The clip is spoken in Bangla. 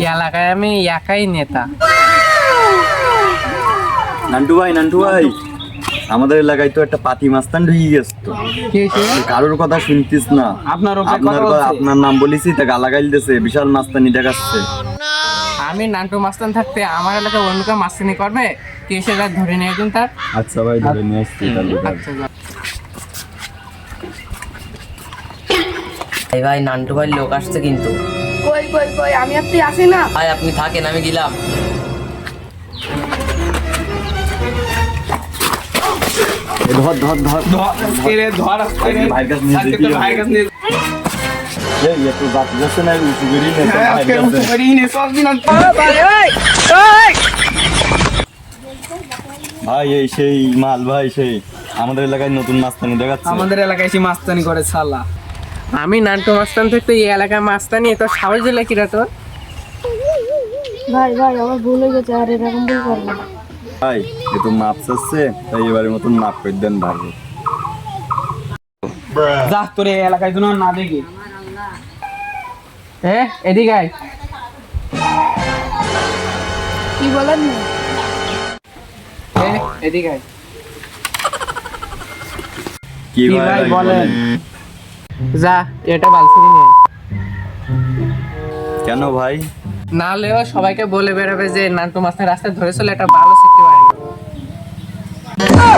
এই এলাকায় আমি একাই নেতা। নান্টু ভাই নান্টু ভাই আমাদের এলাকায় তো একটা পাতি মাস্তান ঢুকে গেছে কারোর কথা শুনতিস না। আপনার আপনার আপনার নাম বলিছি তা গালাগাল দিতেছে বিশাল মাস্তানি দেখাচ্ছে। আমি নান্টু মাস্তান থাকতে আমার এলাকায় অন্য কেউ মাস্তানি করবে? কি সেটা ধরে নিয়ে একদিন তার। আচ্ছা ভাই ধরে নিয়ে আসছি আচ্ছা ভাই ভাই নান্টু ভাই লোক আসছে কিন্তু। কই কই কই আমি আর তুই আসি না? ভাই আপনি থাকেন আমি গেলাম। এ ধর ধর ধর। ভাইয়ের কাছে নিয়ে যেতে হবে। এই, একটু বাদ যাচ্ছে না উঁচু করেই নে, তোর ভাইয়ের কাছে। ভাই এই সেই মাল ভাই সেই। আমাদের এলাকায় নতুন মাস্তানি দেখাচ্ছে। আমাদের এলাকায় সেই মাস্তানি করে সালা আমি নান্টু মাস্তান থেকে এই এলাকায় মাস্তানি তো সাহস দিলে কিরা তোর? ভাই ভাই আমার ভুল হয়ে গেছে আর এরকম ভুল করব না। ভাই এ তো মাপ চাচ্ছে তাই এবারের মতন মাপ করে দেন ভাই। যা তোর এই এলাকায় যেন না দেখি। এ এদিকে আয়। কি বলেন না? এ এদিকে আয়। কি ভাই বলেন? যা এটা বালসুরি নিয়ে কেন ভাই? না লেও সবাইকে বলে বেরাবে যে নান্টু মাস্টার রাস্তায় ধরে চলে এটা ভালো শিখতে পারে না